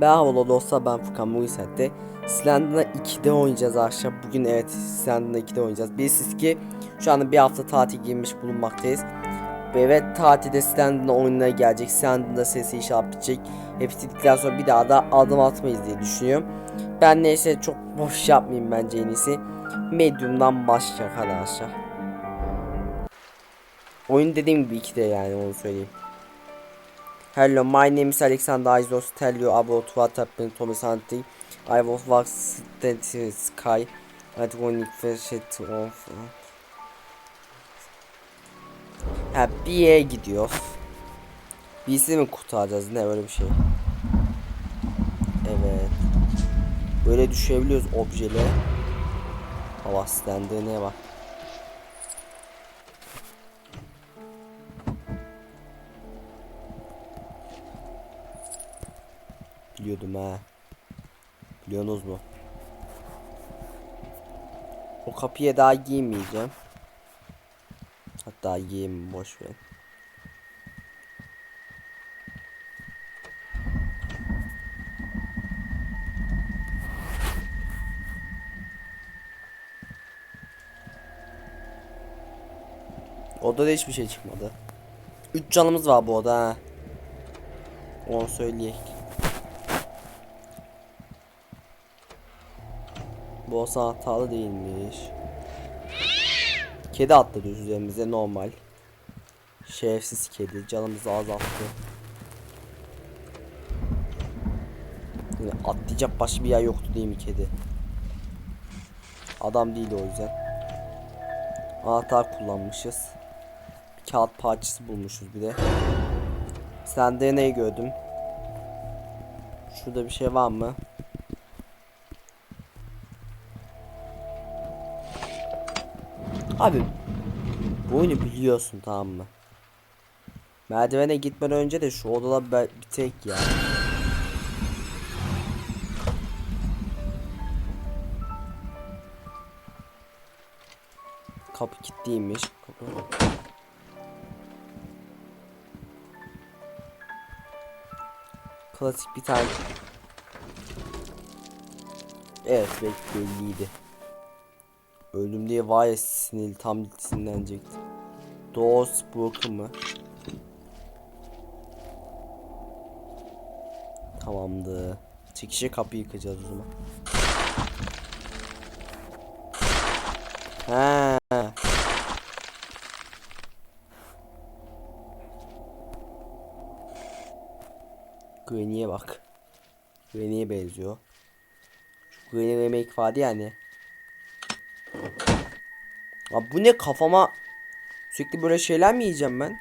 Merhaba dostlar ben Furkan Muiset'te Slender'da 2'de oynayacağız arkadaşlar Bugün evet Slender'da 2'de oynayacağız. Bilirsiniz ki şu anda bir hafta tatil girmiş bulunmaktayız. Ve evet tatilde Slender'da oyununa gelecek. Slender'da sesi inşallah bitecek Ve bitirdikten sonra bir daha da adım atmayız diye düşünüyorum. Ben neyse çok boş yapmayayım bence en iyisi. Medium'dan başlayacak arkadaşlar. Oyun dediğim gibi 2'de yani onu söyleyeyim Hello, my name is Alexander. I just tell you about what happened to me something. I was walking the sky at one first of. Ha bir yere gidiyor. Birisi mi kurtaracağız ne öyle bir şey. Evet. Böyle düşebiliyoruz objeleri. Hava ne var? Biliyordum ha. Biliyorsunuz mu? O kapıya daha giymeyeceğim. Hatta giyeyim boş ver. Odada hiçbir şey çıkmadı. 3 canımız var bu oda ha. Onu söyleyeyim. Bu olsa hatalı değilmiş. Kedi atladı üzerimize normal. Şerefsiz kedi canımızı azalttı. Yine atlayacak başka bir yer yoktu değil mi kedi? Adam değil o yüzden. Anahtar kullanmışız. Bir kağıt parçası bulmuşuz bir de. Sende neyi gördüm? Şurada bir şey var mı? Abi bu oyunu biliyorsun tamam mı? Merdivene gitmeden önce de şu odada bir tek ya. Kapı kilitliymiş. Kapı. Klasik bir tane. Evet belki belliydi. Öldüm diye var ya sinirli tam sinirlenecekti. Doors broken mı? Tamamdı. Çekişe kapıyı yıkacağız o zaman. He. Granny'e bak. Granny'e benziyor. Şu Granny remake vardı yani. Abi bu ne kafama sürekli böyle şeyler mi yiyeceğim ben?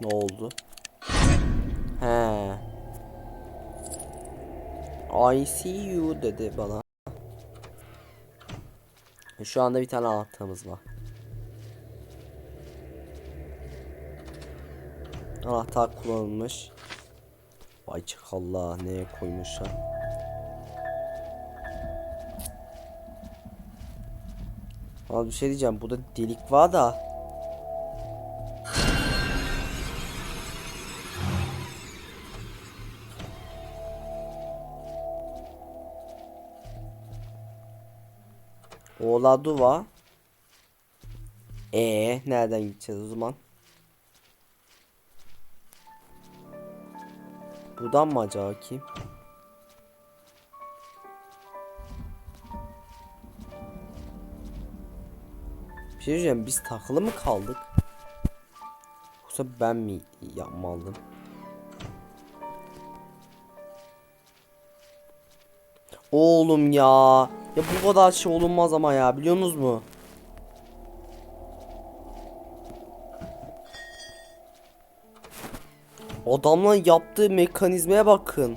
Ne oldu? He. I see you dedi bana. Şu anda bir tane anahtarımız var. Anahtar kullanılmış. Vay çakallah neye koymuşlar. Abi bir şey diyeceğim. Burada delik var da. Oğla var. Ee, nereden gideceğiz o zaman? Buradan mı acaba ki? Bir şey biz takılı mı kaldık? Yoksa ben mi yapmalım? Oğlum ya. Ya bu kadar şey olunmaz ama ya biliyorsunuz mu? Adamların yaptığı mekanizmaya bakın.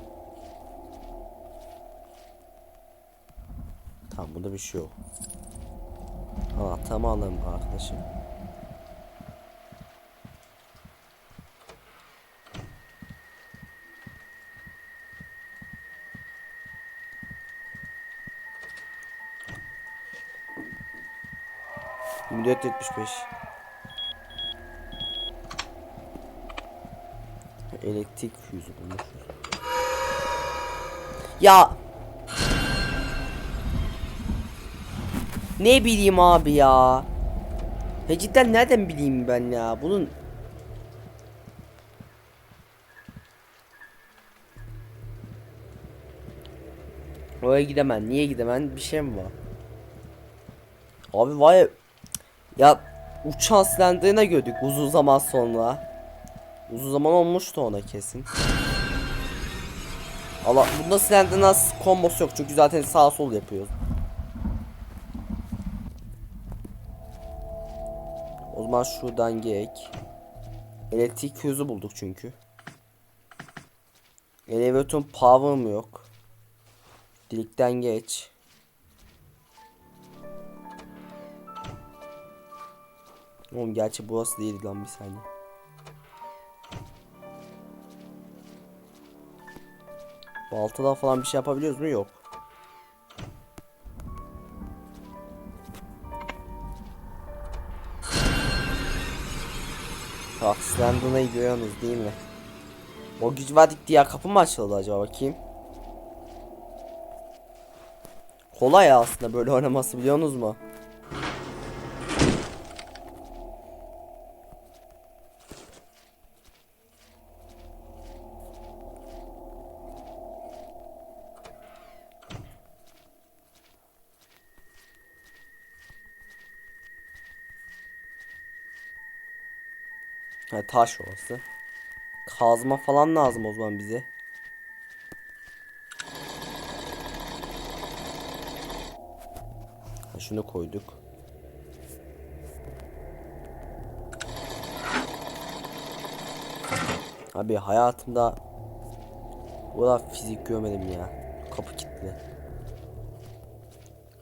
Tamam bunda bir şey yok. Anahtarımı alalım arkadaşım. Müddet 75 Elektrik füzü bulmuş. Ya Ne bileyim abi ya. Ya cidden nereden bileyim ben ya bunun Oraya gidemem. Niye gidemem? Bir şey mi var? Abi vay ya uçan silendrine gördük uzun zaman sonra. Uzun zaman olmuştu ona kesin. Allah bunda silendrin az kombosu yok çünkü zaten sağ sol yapıyoruz. O zaman şuradan gek. Elektrik füzü bulduk çünkü. Elevatörün power'ım yok. Delikten geç. Oğlum gerçi burası değil lan bir saniye. Baltadan falan bir şey yapabiliyoruz mu? Yok. Bak Slender'ına gidiyorsunuz değil mi? O güç verdik diye kapı mı açıldı acaba bakayım? Kolay aslında böyle oynaması biliyorsunuz mu? Ha, taş orası. Kazma falan lazım o zaman bize. Şunu koyduk. Abi hayatımda bu kadar fizik görmedim ya. Kapı kilitli.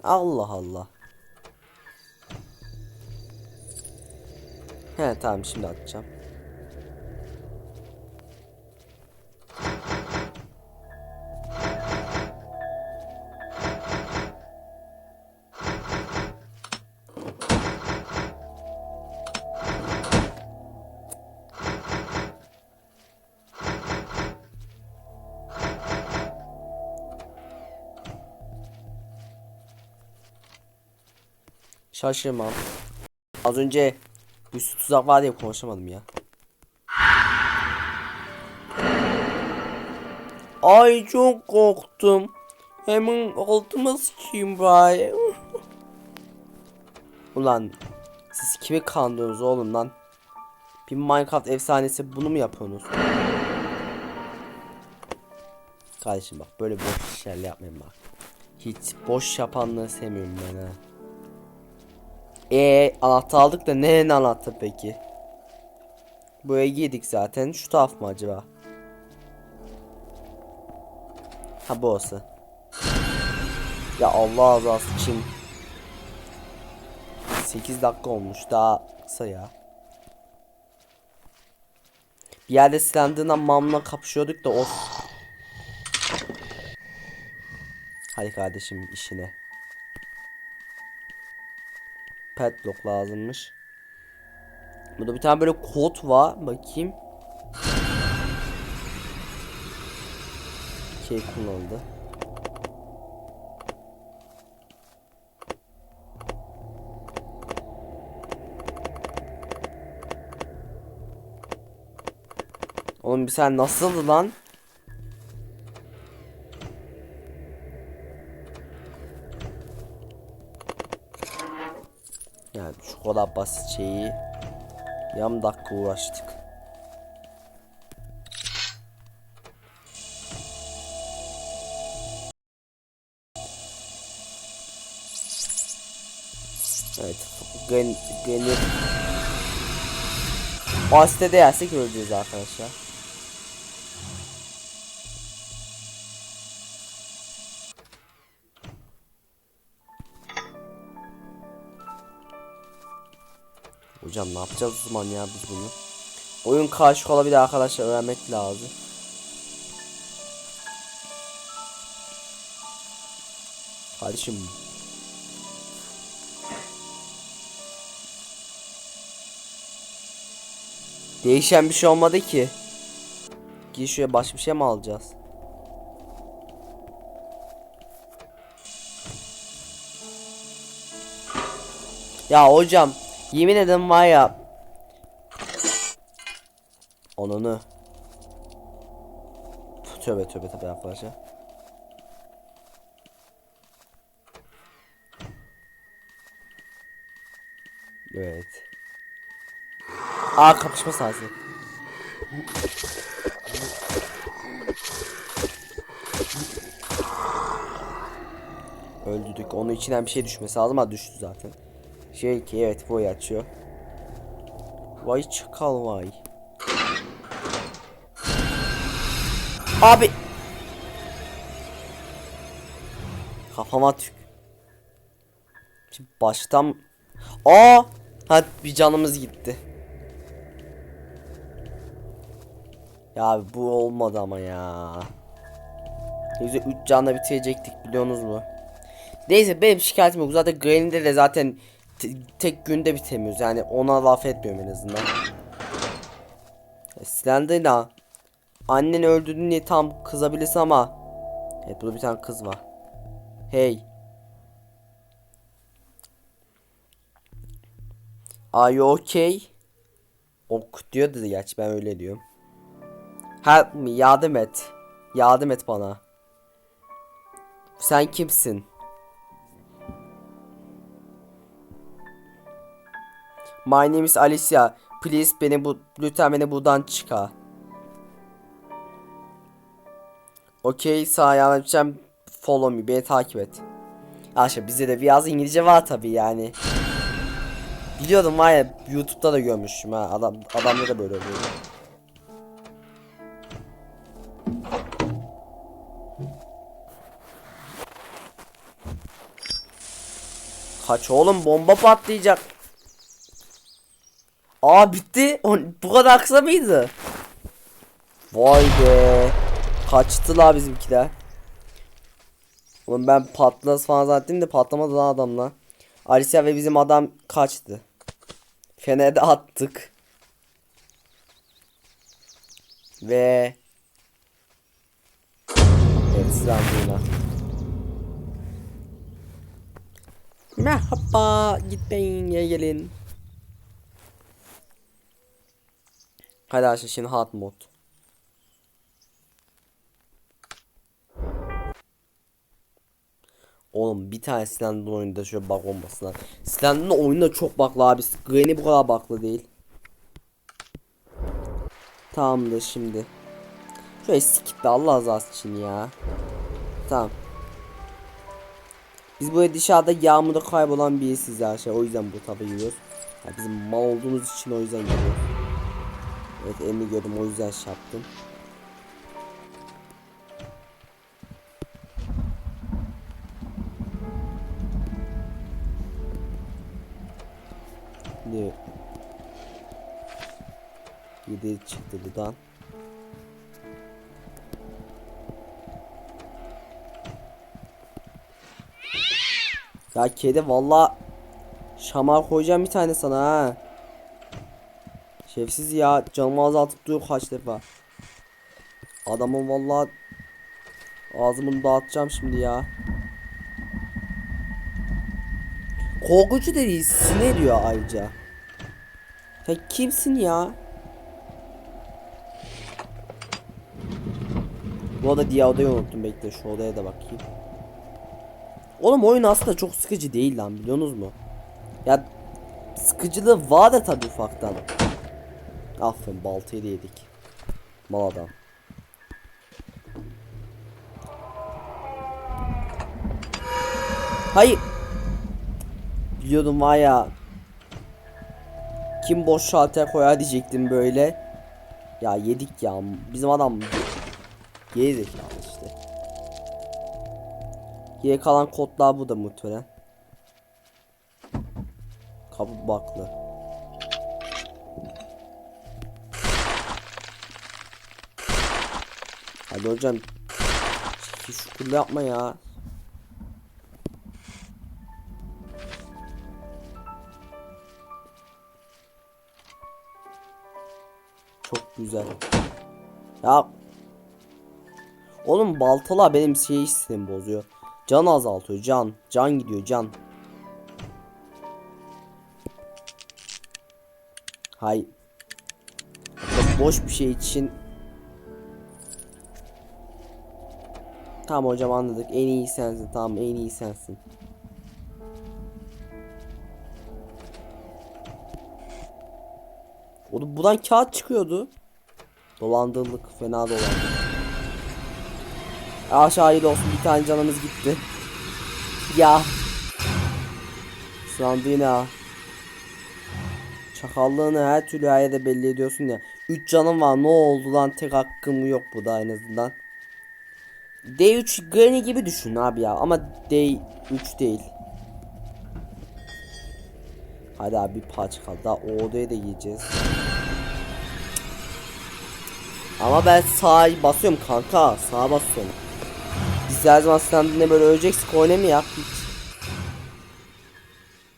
Allah Allah. He tamam şimdi atacağım. Şaşırmam. Az önce su tuzak var diye konuşamadım ya. Ay çok korktum. Hemen altıma sıçayım bari. Ulan siz kimi kandırıyorsunuz oğlum lan? Bir Minecraft efsanesi bunu mu yapıyorsunuz? Kardeşim bak böyle boş işler yapmayın bak. Hiç boş yapanları sevmiyorum ben ha. Ee anahtar aldık da nerenin anahtar peki? Buraya girdik zaten. Şu taraf mı acaba? Ha bu olsa. Ya Allah razı için. 8 dakika olmuş daha kısa ya. Bir yerde Slender'dan mamla kapışıyorduk da o. Hadi kardeşim işine. Padlock lazımmış. Burada bir tane böyle kod var. Bakayım. Şey kullanıldı. Oğlum bir sen nasıldı lan? Yani şu kadar basit şeyi yarım dakika uğraştık. Evet. Gren, Gren'i Asite değersek öleceğiz arkadaşlar. Hocam ne yapacağız o zaman ya biz bunu? Oyun karşı olabilir arkadaşlar öğrenmek lazım. Kardeşim. Değişen bir şey olmadı ki. Ki şuraya başka bir şey mi alacağız? Ya hocam yemin ederim var ya. Onunu Tövbe tövbe tövbe arkadaşlar Evet. Aa kapışma sahası. Öldürdük. Onun içinden bir şey düşmesi lazım. Ama düştü zaten. Şey ki evet bu açıyor. Vay çıkal vay. Abi. Kafama tük. Şimdi baştan. Aa. Ha bir canımız gitti. Ya bu olmadı ama ya. Yüzde 3 canla bitirecektik biliyorsunuz mu? Neyse benim şikayetim yok. Zaten Granny'de de zaten te- tek günde bitemiyoruz. Yani ona laf etmiyorum en azından. Slender'la annen öldürdün diye tam kızabilirsin ama Evet burada bir tane kız var. Hey. Are you okay? Ok diyor dedi gerçi ben öyle diyorum. Help me yardım et. Yardım et bana. Sen kimsin? My name is Alicia. Please beni bu lütfen beni buradan çıkar. Okay, sağ yanlışacağım. Follow me. Beni takip et. Aşağı bizde de biraz İngilizce var tabi yani. Biliyordum var ya YouTube'da da görmüşüm ha. Adam adamda da böyle oluyor. Kaç oğlum bomba patlayacak. Aa bitti. O, bu kadar kısa mıydı? Vay be. Kaçtılar bizimkiler. Oğlum ben patlas falan zannettim de patlamadı lan adamla. Alicia ve bizim adam kaçtı. Fener'e de attık. Ve Evet silahıyla. Merhaba gitmeyin ya gelin. Arkadaşlar şimdi hard mod. Oğlum bir tane Slender'ın oyunda şöyle bug olmasın lan. Slender'ın oyunda çok bug'lı abi. Granny bu kadar bug'lı değil. Tamamdır şimdi. Şöyle skip de Allah rızası için ya. Tamam. Biz böyle dışarıda yağmurda kaybolan birisiz arkadaşlar. O yüzden bu tarafa giriyoruz. Ya bizim mal olduğumuz için o yüzden giriyoruz. Evet elini gördüm o yüzden şey yaptım. Şimdi Yedi çıktı buradan. Ya kedi valla şamar koyacağım bir tane sana ha. Şefsiz ya canımı azaltıp duruyor kaç defa. Adamın valla ağzımını dağıtacağım şimdi ya. Korkucu değil sinir diyor ayrıca. Sen kimsin ya? Bu arada diğer odayı unuttum bekle şu odaya da bakayım. Oğlum oyun aslında çok sıkıcı değil lan biliyorsunuz mu? Ya sıkıcılığı var da tabii ufaktan. Aferin baltayı da yedik. Mal adam. Hayır. Biliyordum var ya. Kim boş şalter koyar diyecektim böyle. Ya yedik ya. Bizim adam geri zekalı işte. Geri kalan kodlar bu da muhtemelen. Kapı baklı. Hadi hocam. Şu kule yapma ya. Çok güzel. Ya Oğlum baltalar benim şey sistemi bozuyor. Can azaltıyor can. Can gidiyor can. Hay. Boş bir şey için. Tamam hocam anladık. En iyi sensin. Tamam en iyi sensin. Oğlum buradan kağıt çıkıyordu. Dolandırılık fena dolandık. Aşağıya olsun bir tane canımız gitti. Ya. Sandı yine ha. Çakallığını her türlü hayata belli ediyorsun ya. 3 canım var ne oldu lan tek hakkım yok bu da en azından. D3 Granny gibi düşün abi ya ama D3 değil. Hadi abi bir parça kaldı daha odaya da gideceğiz. Ama ben sağa basıyorum kanka sağa basıyorum. Biz her zaman standine böyle öleceksek oynamayak hiç.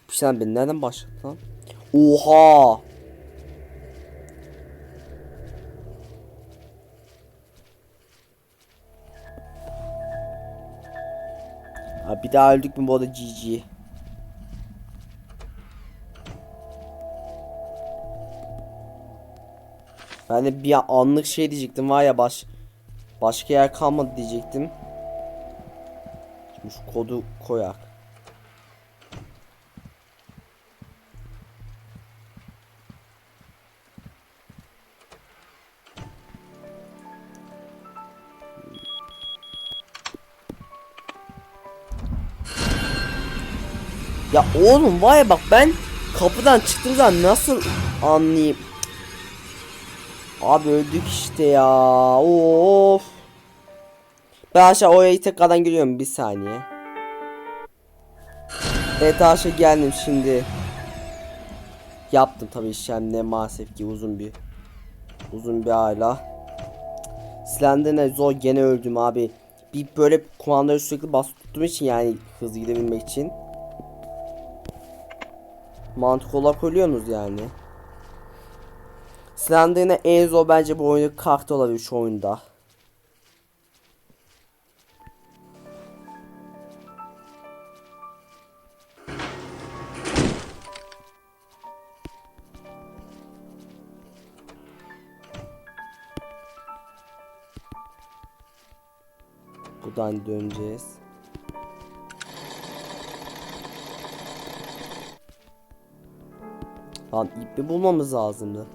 Bu sen beni nereden başlattın lan? Oha! Bir daha öldük mü bu arada GG. Ben de bir anlık şey diyecektim var ya baş başka yer kalmadı diyecektim. Şimdi şu kodu koyak. Ya oğlum vay bak ben kapıdan çıktığım zaman nasıl anlayayım? Abi öldük işte ya. Of. Ben aşağı oraya tekrardan geliyorum bir saniye. Evet aşağı geldim şimdi. Yaptım tabii işlemle maalesef ki uzun bir uzun bir hala. Slender'ne zor gene öldüm abi. Bir böyle kumandayı sürekli bas tuttuğum için yani hızlı gidebilmek için. Mantık olarak ölüyorsunuz yani. Slender'ine en zor bence bu oyunu kart olabilir şu oyunda. Buradan döneceğiz. Lan ipi bulmamız lazımdı.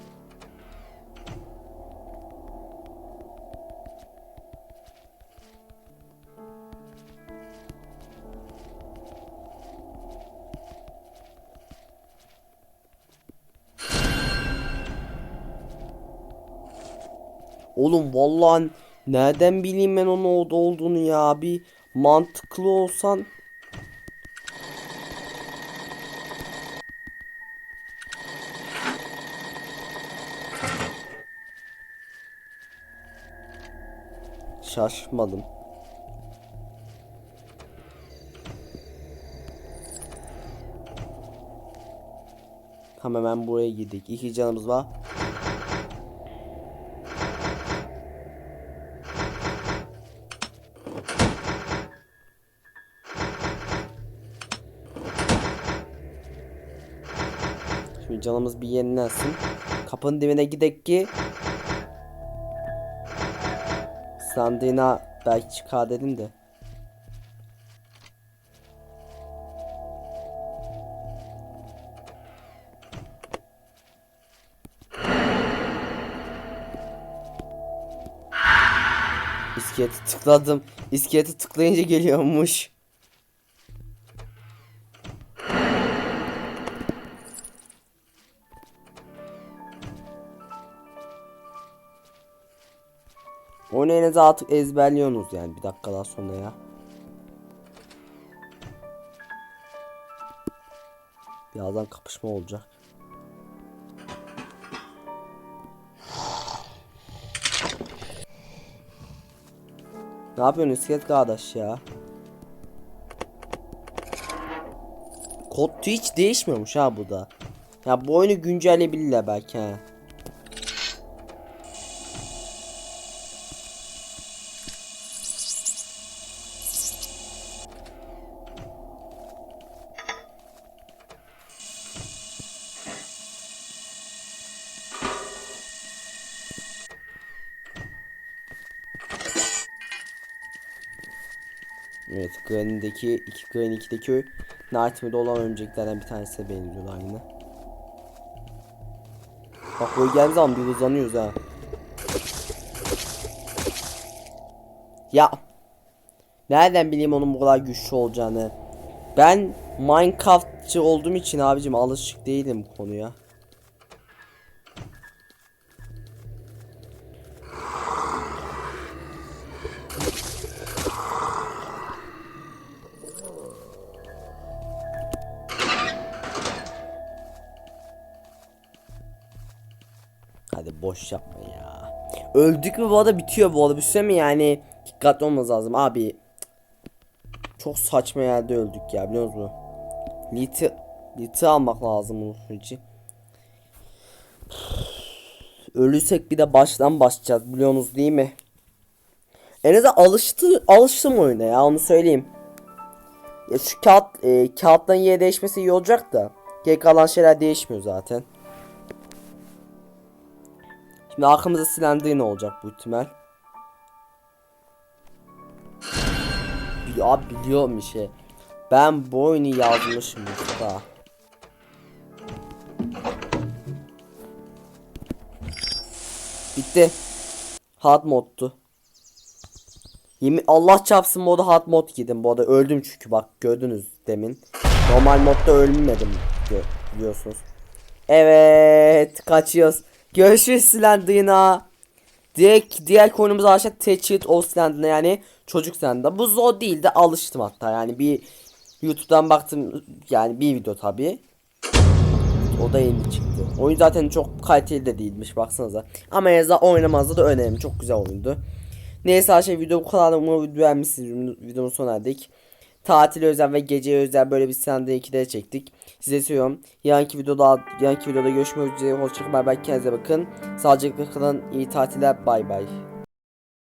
Oğlum vallahi nereden bileyim ben onun orada olduğunu ya bir mantıklı olsan şaşmadım. Tamam hemen buraya girdik. İki canımız var. Şimdi canımız bir yenilensin. Kapının dibine gidek ki Sandina belki çıkar dedim de. İskeleti tıkladım. İskeleti tıklayınca geliyormuş. Oynayınca artık ezberliyorsunuz yani bir dakikadan sonra ya. Birazdan kapışma olacak. Ne yapıyorsun iskelet kardeş ya? Kod hiç değişmiyormuş ha bu da. Ya bu oyunu güncelleyebilirler belki ha. Evet Granny'deki iki Granny 2'deki Nightmare'da olan örümceklerden bir tanesine benziyorlar yine. Bak böyle geldiği zaman bir hızlanıyoruz ha. Ya. Nereden bileyim onun bu kadar güçlü olacağını. Ben Minecraftçı olduğum için abicim alışık değilim bu konuya. Öldük mü bu arada bitiyor bu arada. Bir mi yani? Dikkatli olmamız lazım abi. Çok saçma yerde öldük ya biliyor musunuz? Liti, liti almak lazım bunun için. Ölürsek bir de baştan başlayacağız biliyorsunuz değil mi? En azından alıştı, alıştım oyuna ya onu söyleyeyim. Ya şu kağıt, e, kağıtların yeri değişmesi iyi olacak da. Geri kalan şeyler değişmiyor zaten. Şimdi arkamızda silendiği ne olacak bu ihtimal? Abi biliyorum bir şey. Ben bu oyunu yazmışım usta. Bitti. Hard moddu. Yemin Allah çarpsın moda hard mod girdim bu arada öldüm çünkü bak gördünüz demin. Normal modda ölmedim biliyorsunuz. Evet kaçıyoruz. Görüşürüz Slender'ına. Direkt diğer konumuz aşağı Teachit o Slender'ına yani çocuk Slender. Bu zor değil de alıştım hatta yani bir YouTube'dan baktım yani bir video tabi. O da yeni çıktı. Oyun zaten çok kaliteli de değilmiş baksanıza. Ama azından oynamazda da önemli. Çok güzel oyundu. Neyse arkadaşlar video bu kadar. Umarım beğenmişsiniz. Videonun sonuna erdik. Tatil özel ve gece özel böyle bir sende ikide çektik. Size seviyorum. Yarınki videoda yarınki videoda görüşmek üzere. Hoşçakalın. Bay bay. Kendinize bakın. Sağlıcakla kalın. İyi tatiller. Bay bay.